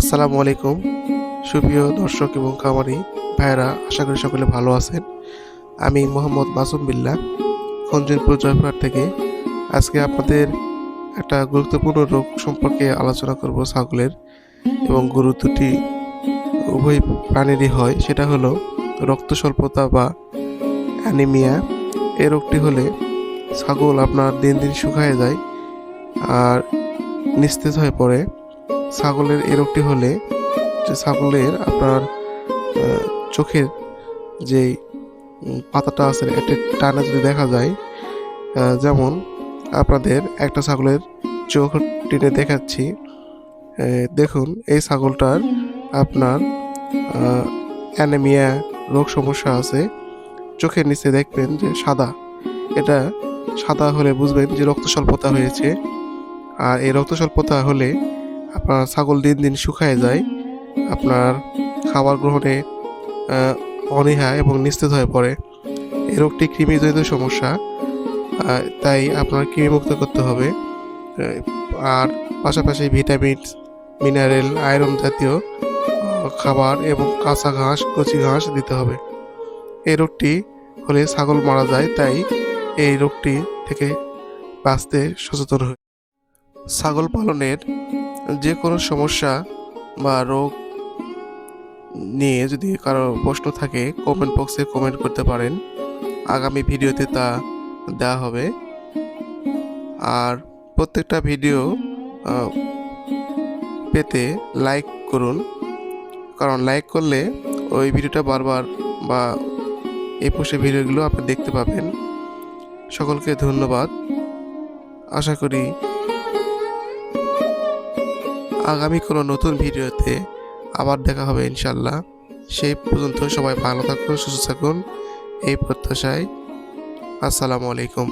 আসসালামু আলাইকুম। সুপ্রিয় দর্শক এবং খামারি ভাইয়েরা, আশা করি সকলে ভালো আছেন। আমি মোহাম্মদ মাসুম বিল্লাহ খঞ্জনপুর জয়পুরহাট থেকে। আজকে আপনাদের একটা গুরুত্বপূর্ণ রোগ সম্পর্কে আলোচনা করব ছাগলের এবং গরু দুটি উভয় প্রাণীরই হয়। সেটা হলো রক্ত স্বল্পতা বা অ্যানিমিয়া। এই রোগটি হলে ছাগল আপনার দিন দিন শুকায় যায় আর নিস্তেজ হয়ে পড়ে। ছাগলের এই রোগটি হলে যে ছাগলের আপনার চোখের যে পাতাটা আছে, একটা টানা যদি দেখা যায় যেমন আপনাদের একটা ছাগলের চোখ টেনে দেখাচ্ছি দেখুন, এই ছাগলটার আপনার অ্যানেমিয়া রোগ সমস্যা আছে, চোখের নিচে দেখবেন যে সাদা। এটা সাদা হলে বুঝবেন যে রক্ত স্বল্পতা হয়েছে। আর এই রক্ত স্বল্পতা হলে আপনার ছাগল দিন দিন শুকায় যায়, আপনার খাবার গ্রহণে অনীহা এবং নিস্তেজ হয়ে পড়ে। এই রোগটি কৃমিজনিত সমস্যা তাই আপনার কৃমিমুক্ত করতে হবে। আর পাশাপাশি ভিটামিন, মিনারেল, আয়রন জাতীয় খাবার এবং কাঁচা ঘাস, কচি ঘাস দিতে হবে। এই রোগটি হলে ছাগল মারা যায়, তাই এই রোগটি থেকে বাঁচতে সচেতন হই ছাগল পালনের যে কোনো সমস্যা বা রোগ নিয়ে যদি কারও প্রশ্ন থাকে কমেন্ট বক্সে কমেন্ট করতে পারেন। আগামী ভিডিওতে তা দেওয়া হবে। আর প্রত্যেকটা ভিডিও পেতে লাইক করুন। কারণ লাইক করলে ওই ভিডিওটা বারবার বা এই পোষে ভিডিওগুলো আপনি দেখতে পাবেন। সকলকে ধন্যবাদ। আশা করি আগামী কোনো নতুন ভিডিওতে আবার দেখা হবে ইনশাল্লাহ সেই পর্যন্ত সবাই ভালো থাকুন, সুস্থ থাকুন। এই প্রত্যাশায় আসসালামু আলাইকুম।